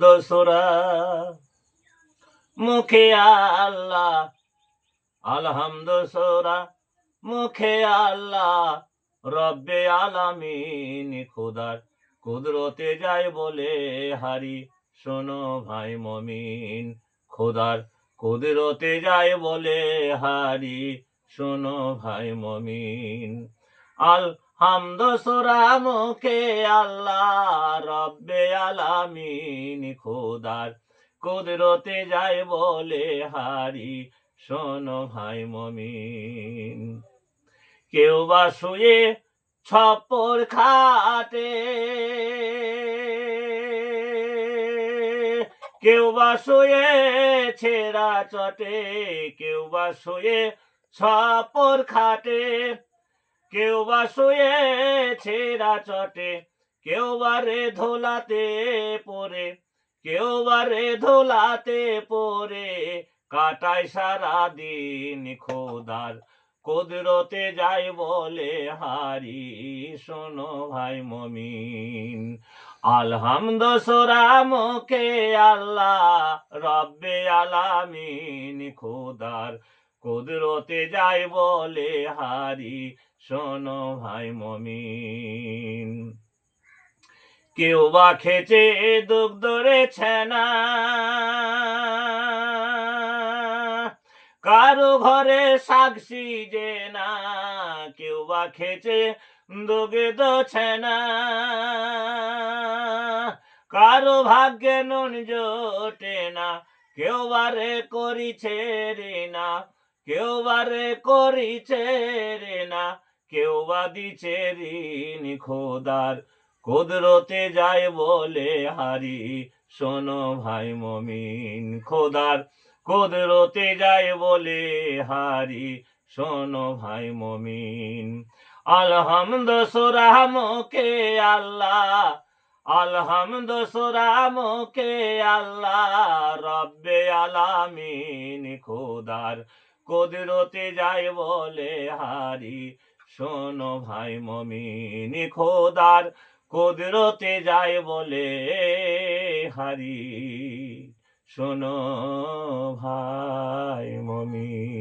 দোসরা। মুখে আল্লাহ, আলহামদোসরা। মুখে আল্লাহ, রব্বে আলামিন, খোদার কুদরতে যায় বলে হারি। শোনো ভাই মমিন, খোদার কুদরতে যায় বলে হারি। শোনো ভাই মমিন, আল হামদ সোরা মুখে আল্লাহ, রব্বে আলামিন খোদার কুদরতে যায় বলে হারি। শোনো ভাই মমিন, কেউ বা শুয়ে ছপর খাটে, কেউ বা শুয়ে ছেঁড়া চটে, কেউ বা শুয়ে ছপর খাটে। কেউ বা শুয়ে ছেঁড়া চটে, কেউ বা রে ধোলাতে পরে কেউ বা রে ধোলাতে পরে কাটায় সারা দিন খোদার। কুদরতে যাই বলে হারি, শোনো ভাই মমিন। আলহামদ সোরা মুখে আল্লাহ, রব্বে আলামিন খোদার। কুদরতে যাই বলে হারি, শোনো ভাই মমিন। কেউ বা খেচে দুগ্ধ রেছে না। কারও ঘরে সাক্ষী যে না, কেউ বা খেচে দোগে দোছে না। কারও ভাগ্যে নুন জোটে না, কেউ বারে করিছে রে না। কেউ বারে করিছে রে না, কেউ বা দিছে ঋণ খোদার। কুদরতে যায় বলে হারি, শোনো ভাই মমিন খোদার। কুদরতে যায় বলে হারি, শোনো ভাই মমিন। আলহামদ সোরা মুখে আল্লাহ, আলহামদ সোরা মুখে আল্লাহ, রব্বে আলামিন খোদার। কুদরতে যায় বলে হারি। শোনো ভাই মমিন, খোদার কদরতে যায় বলে হারি। শোনো ভাই মমিন।